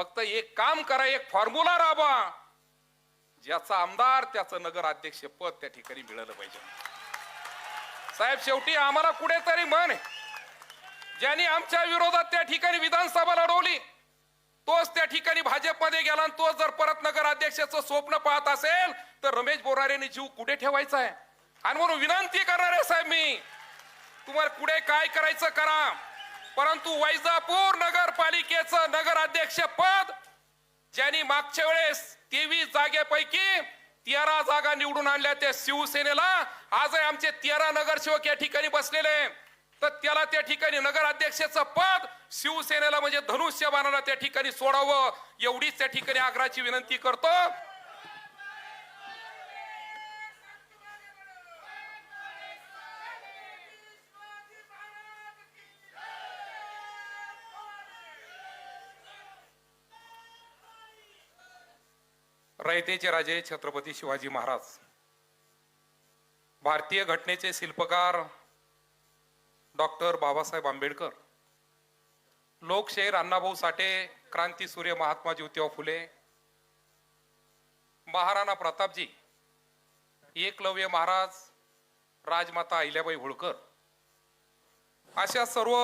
फक्त एक काम करा एक फॉर्म्युला राबवा. ज्याचा आमदार त्याचं नगराध्यक्ष पद त्या ठिकाणी मिळालं पाहिजे. साहेब शेवटी आम्हाला कुठेतरी मन ज्यांनी आमच्या विरोधात त्या ठिकाणी विधानसभा लढवली तोच त्या ठिकाणी भाजपमध्ये गेला आणि तोच जर परत नगराध्यक्षाचं स्वप्न पाहत असेल तर रमेश बोरारेने जीव कुठे ठेवायचा आहे? आणि म्हणून विनंती करणार आहे साहेब मी. तुम्हाला पुढे काय करायचं करा. परंतु वैजापूर नगरपालिकेचं नगराध्यक्ष पद ज्यांनी मागच्या वेळेस तेवीस जागेपैकी तेरा जागा निवडून आणल्या त्या शिवसेनेला आजही आमचे तेरा नगरसेवक या ठिकाणी बसलेले तर त्याला त्या ठिकाणी नगराध्यक्षाचं पद शिवसेनेला म्हणजे धनुष्यबाणाला त्या ठिकाणी सोडावं एवढीच त्या ठिकाणी आग्रहाची विनंती करतो. रयतेचे राजे छत्रपती शिवाजी महाराज. भारतीय घटनेचे शिल्पकार डॉक्टर बाबासाहेब आंबेडकर. लोकशाहीर अण्णाभाऊ साठे क्रांती सूर्य महात्मा ज्योतिबा फुले महाराणा प्रतापजी एकलव्य महाराज राजमाता अहिल्याबाई होळकर. अशा सर्व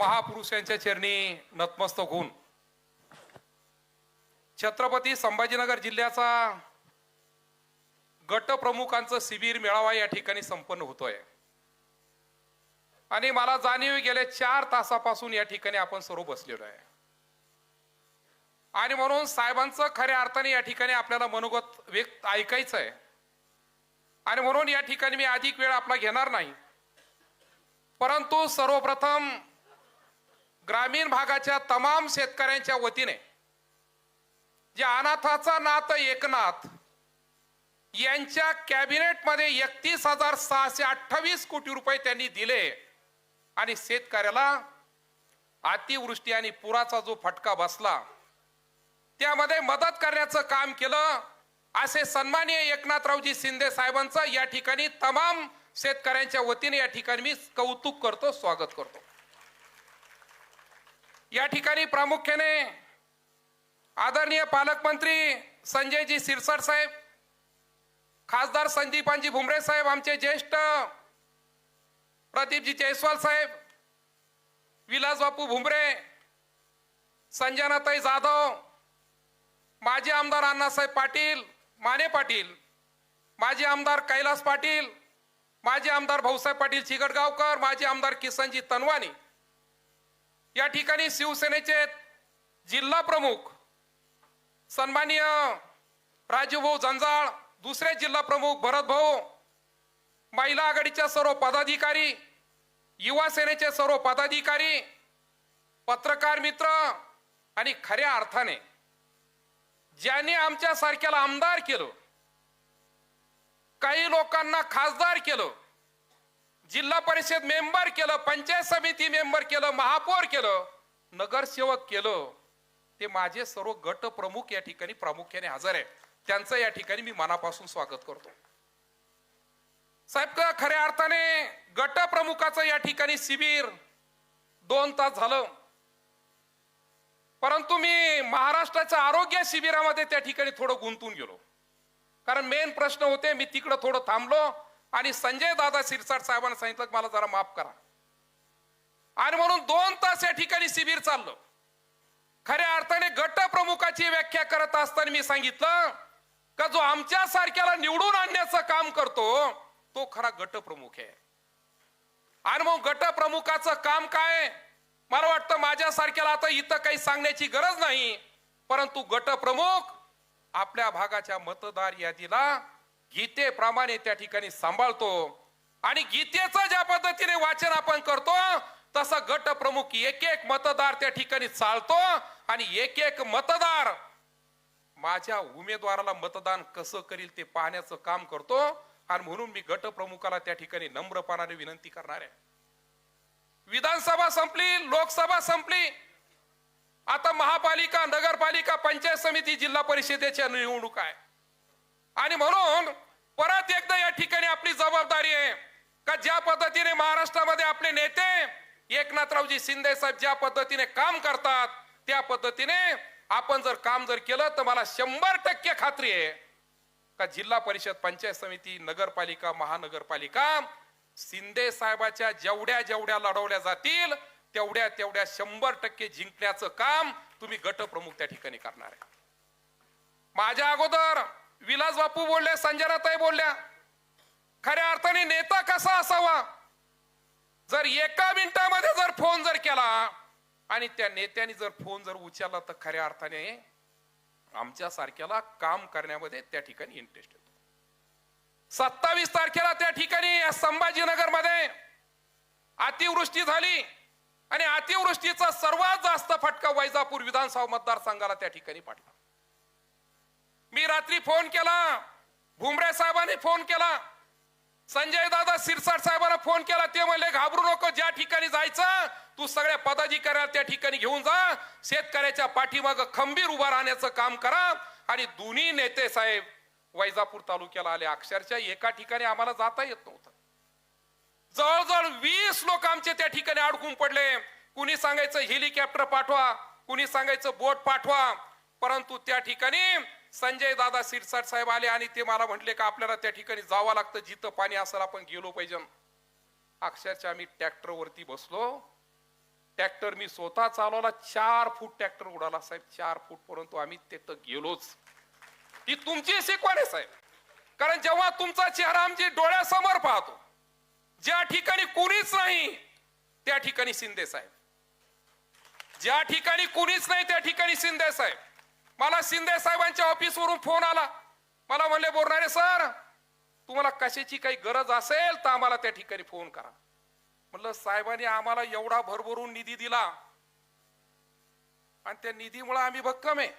महापुरुषांच्या चरणी नतमस्तक होऊन छत्रपती संभाजीनगर जिल्ह्याचा गटप्रमुखांचं शिबिर मेळावा या ठिकाणी संपन्न होतोय. आणि मला जाणीव गेल्या चार तासापासून या ठिकाणी आपण सर्व बसलेलो आहे. आणि म्हणून साहेबांचं खऱ्या अर्थाने या ठिकाणी आपल्याला मनोगत व्यक्त ऐकायचं आहे आणि म्हणून या ठिकाणी मी अधिक वेळ आपला घेणार नाही. परंतु सर्वप्रथम ग्रामीण भागाच्या तमाम शेतकऱ्यांच्या वतीने जे अनाथाचा नात एकनाथ यांच्या कॅबिनेटमध्ये एकतीस हजार सहाशे अठ्ठावीस कोटी रुपये त्यांनी दिले. आणि शेतकऱ्याला अतिवृष्टी आणि पुराचा जो फटका बसला त्यामध्ये मदत करण्याचं काम केलं असे सन्माननीय एकनाथरावजी शिंदे साहेबांचं या ठिकाणी तमाम शेतकऱ्यांच्या वतीने या ठिकाणी मी कौतुक करतो स्वागत करतो. या ठिकाणी प्रामुख्याने आदरणीय पालकमंत्री संजयजी सिरसाट साहेब खासदार संदीपांजी भुमरे साहेब आमचे ज्येष्ठ प्रदीपजी जयस्वाल साहेब विलास बापू भुमरे संजनाताई जाधव माजी आमदार अण्णासाहेब पाटील माने पाटील माजी आमदार कैलास पाटील माजी आमदार भाऊसाहेब पाटील चिगडगावकर माजी आमदार किसनजी तनवानी या ठिकाणी शिवसेनेचे जिल्हा प्रमुख सन्माननीय राजूभाऊ जंजाळ दुसरे जिल्हा प्रमुख भरत भाऊ महिला आघाडीच्या सर्व पदाधिकारी युवा सेनेचे सर्व पदाधिकारी पत्रकार मित्र आणि खऱ्या अर्थाने ज्यांनी आमच्या सारख्याला आमदार केलं काही लोकांना खासदार केलं जिल्हा परिषद मेंबर केलं पंचायत समिती मेंबर केलं महापौर केलं नगरसेवक केलं. ते माझे सर्व गट प्रमुख या ठिकाणी प्रामुख्याने हजर आहे त्यांचं या ठिकाणी मी मनापासून स्वागत करतो. साहेब का खऱ्या अर्थाने गट प्रमुखाचं या ठिकाणी शिबिर दोन तास झालं? परंतु मी महाराष्ट्राच्या आरोग्य शिबिरामध्ये त्या ठिकाणी थोडं गुंतून गेलो. कारण मेन प्रश्न होते मी तिकडं थोडं थांबलो आणि संजय दादा शिरसाट साहेबांना सांगितलं मला जरा माफ करा. आणि म्हणून दोन तास या ठिकाणी शिबिर चाललं. खऱ्या अर्थाने गट प्रमुखाची व्याख्या करत असताना मी सांगितलं का जो आमच्या सारख्याला निवडून आणण्याचं काम करतो तो खरा गट प्रमुख आहे. आणि मग गट प्रमुखाचं काम काय? मला वाटतं माझ्या सारख्याला आता इथं काही सांगण्याची गरज नाही परंतु गट प्रमुख आपल्या भागाच्या मतदार यादीला गीतेप्रमाणे त्या ठिकाणी सांभाळतो. आणि गीतेचं ज्या पद्धतीने वाचन आपण करतो तसा गट प्रमुख एक एक मतदार त्या ठिकाणी चालतो आणि एक एक मतदार माझ्या उमेदवाराला मतदान कसं करील ते पाहण्याचं काम करतो. आणि म्हणून मी गट प्रमुखाला त्या ठिकाणी नम्रपणाने विनंती करणार आहे. विधानसभा संपली लोकसभा संपली. आता महापालिका नगरपालिका पंचायत समिती जिल्हा परिषदेच्या निवडणूक आहे. आणि म्हणून परत एकदा या ठिकाणी आपली जबाबदारी आहे. का ज्या पद्धतीने महाराष्ट्रामध्ये आपले नेते एकनाथरावजी शिंदे साहेब ज्या पद्धतीने काम करतात त्या पद्धतीने आपण जर काम जर केलं तर मला शंभर टक्के खात्री आहे. का जिल्हा परिषद पंचायत समिती नगरपालिका महानगरपालिका शिंदे साहेबाच्या जेवढ्या जेवढ्या लढवल्या जातील तेवढ्या तेवढ्या शंभर टक्के जिंकण्याचं काम तुम्ही गटप्रमुख त्या ठिकाणी करणार आहे. माझ्या अगोदर विलास बापू बोलले संजनाताई बोलल्या खऱ्या अर्थाने नेता कसा असावा? जर एका मिनिटामध्ये जर फोन जर केला आणि त्या नेत्याने जर फोन जर उचलला तर खऱ्या अर्थाने आमच्या सारख्याला काम करण्यामध्ये त्या ठिकाणी इंटरेस्ट येतो. सत्तावीस तारखेला त्या ठिकाणी संभाजीनगरमध्ये अतिवृष्टी झाली आणि अतिवृष्टीचा सर्वात जास्त फटका वैजापूर विधानसभा मतदारसंघाला त्या ठिकाणी पडला. मी रात्री फोन केला भुमरे साहेबांनी फोन केला संजय दादा सिरसाट साहेबांना फोन केला ते म्हणले घाबरू नको ज्या ठिकाणी जायचं तू सगळ्या पदाधिकाऱ्याला त्या ठिकाणी घेऊन जा. शेतकऱ्याच्या पाठीमाग खंबीर उभा राहण्याचं काम करा. आणि दोन्ही नेते साहेब वैजापूर तालुक्याला आले. अक्षरशः एका ठिकाणी आम्हाला जाता येत नव्हतं. जवळजवळ वीस लोक आमचे त्या ठिकाणी अडकून पडले. कुणी सांगायचं हेलिकॉप्टर पाठवा कुणी सांगायचं बोट पाठवा परंतु त्या ठिकाणी संजय दादा सिरसाट साहेब आले आणि ते मला म्हटले का आपल्याला त्या ठिकाणी जावं लागतं जिथं पाणी असेल आपण गेलो पाहिजे. अक्षरशः आम्ही ट्रॅक्टर वरती बसलो. ट्रॅक्टर मी स्वतः चालवला. चार फूट ट्रॅक्टर उडाला साहेब. चार फूट परंतु आम्ही तिथं गेलोच. ही तुमची शिकवण आहे साहेब. कारण जेव्हा तुमचा चेहरा आमचे डोळ्यासमोर पाहतो ज्या ठिकाणी कोणीच नाही त्या ठिकाणी शिंदे साहेब. ज्या ठिकाणी कुणीच नाही त्या ठिकाणी शिंदे साहेब. मला शिंदे साहेबांच्या ऑफिसवरून फोन आला. मला म्हणले बोलणारे सर तुम्हाला कशाची काही गरज असेल तर आम्हाला त्या ठिकाणी फोन करा. म्हणलं साहेबांनी आम्हाला एवढा भरभरून निधी दिला आणि त्या निधीमुळे आम्ही भक्कम आहे.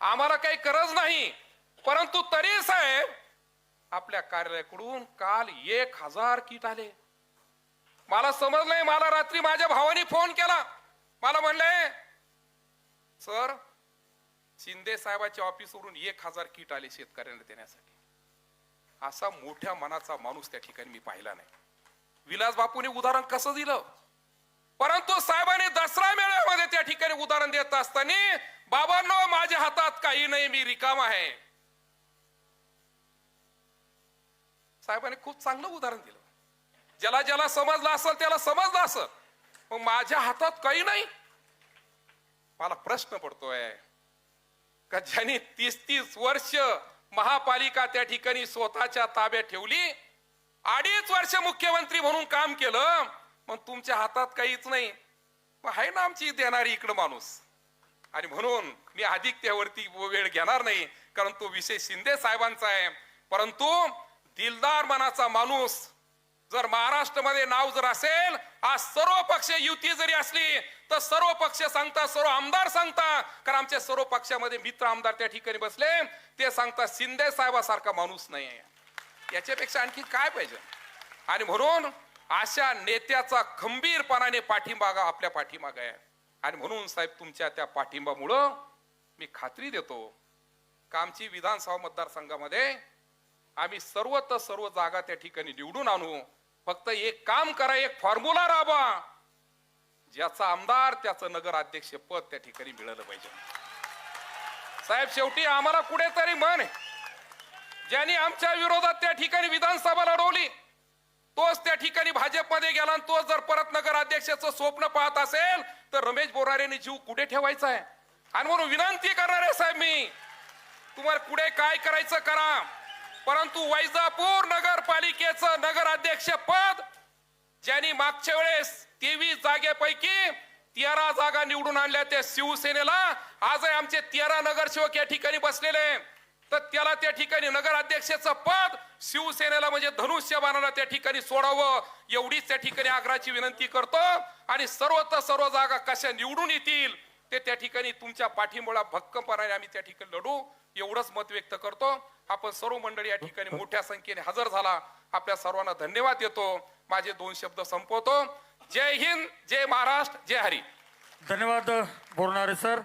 आम्हाला काही गरज नाही परंतु तरी साहेब आपल्या कार्यालयाकडून काल एक हजार किट आले. मला समजलंय मला रात्री माझ्या भावाने फोन केला. मला म्हणले सर शिंदे साहेबाच्या ऑफिसवरून एक हजार किट आले शेतकऱ्यांना देण्यासाठी. असा मोठ्या मनाचा माणूस त्या ठिकाणी मी पाहिला नाही. विलास बापूने उदाहरण कसं दिलं? परंतु साहेबांनी दसरा मेळाव्यामध्ये त्या ठिकाणी उदाहरण देत असताना बाबांनो माझ्या हातात काही नाही मी रिकाम आहे. साहेबांनी खूप चांगलं उदाहरण दिलं. ज्याला ज्याला समजलं असेल त्याला समजलं असेल. मग माझ्या हातात काही नाही? मला प्रश्न पडतोय. का ज्यांनी तीस तीस वर्ष महापालिका त्या ठिकाणी स्वतःच्या ताब्यात ठेवली. अडीच वर्ष मुख्यमंत्री म्हणून काम केलं मग तुमच्या हातात काहीच नाही. मग आहे ना आमची देणारी इकडं माणूस. आणि म्हणून मी अधिक त्यावरती वेळ घेणार नाही कारण तो विषय शिंदे साहेबांचा आहे. परंतु दिलदार मनाचा माणूस जर महाराष्ट्रामध्ये नाव जर असेल आज सर्व पक्ष युती जरी असली तर सर्व पक्ष सांगता सर्व आमदार सांगता कारण आमच्या सर्व पक्षामध्ये मित्र आमदार त्या ठिकाणी बसले ते सांगता शिंदे साहेबासारखा माणूस नाही आहे याच्यापेक्षा आणखी काय पाहिजे? आणि म्हणून अशा नेत्याचा खंबीरपणाने पाठिंबा आपल्या पाठीमाग आहे. आणि म्हणून साहेब तुमच्या त्या पाठिंबामुळं मी खात्री देतो का आमची विधानसभा मतदारसंघामध्ये आम्ही सर्व तर सर्व जागा त्या ठिकाणी निवडून आणू फक्त एक काम करा एक फॉर्म्युला राबा ज्याचा आमदार त्याचं नगर अध्यक्ष पद त्या ठिकाणी मिळालं पाहिजे. साहेब शेवटी आम्हाला कुठेतरी मन आहे. ज्यांनी आमच्या विरोधात त्या ठिकाणी विधानसभा लढवली तोच त्या ठिकाणी भाजपमध्ये गेला आणि तोच जर परत नगर अध्यक्षाचं स्वप्न पाहत असेल तर रमेश बोरारेने जीव कुठे ठेवायचा आहे? आणि म्हणून विनंती करणार आहे साहेब मी. तुम्हाला कुठे काय करायचं करा. परंतु वैजापूर नगरपालिकेचं नगर अध्यक्ष पद ज्यांनी मागच्या वेळेस तेवीस जागेपैकी तेरा जागा निवडून आणल्या त्या शिवसेनेला आज आमचे तेरा नगरसेवक या ठिकाणी बसलेले तर त्याला त्या ठिकाणी नगर अध्यक्षाचं पद शिवसेनेला म्हणजे धनुष्यबाणाला त्या ठिकाणी सोडावं एवढीच त्या ठिकाणी आग्रहाची विनंती करतो. आणि सर्व तर सर्व जागा कशा निवडून येतील ते त्या ठिकाणी तुमच्या पाठिंबोळा भक्कमपणाने आम्ही त्या ठिकाणी लढू एवढंच मत व्यक्त करतो. आपण सर्व मंडळी या ठिकाणी मोठ्या संख्येने हजर झाला. आपल्या सर्वांना धन्यवाद देतो. माझे दोन शब्द संपवतो. जय हिंद जय महाराष्ट्र जय हरी. धन्यवाद बोलणारे सर.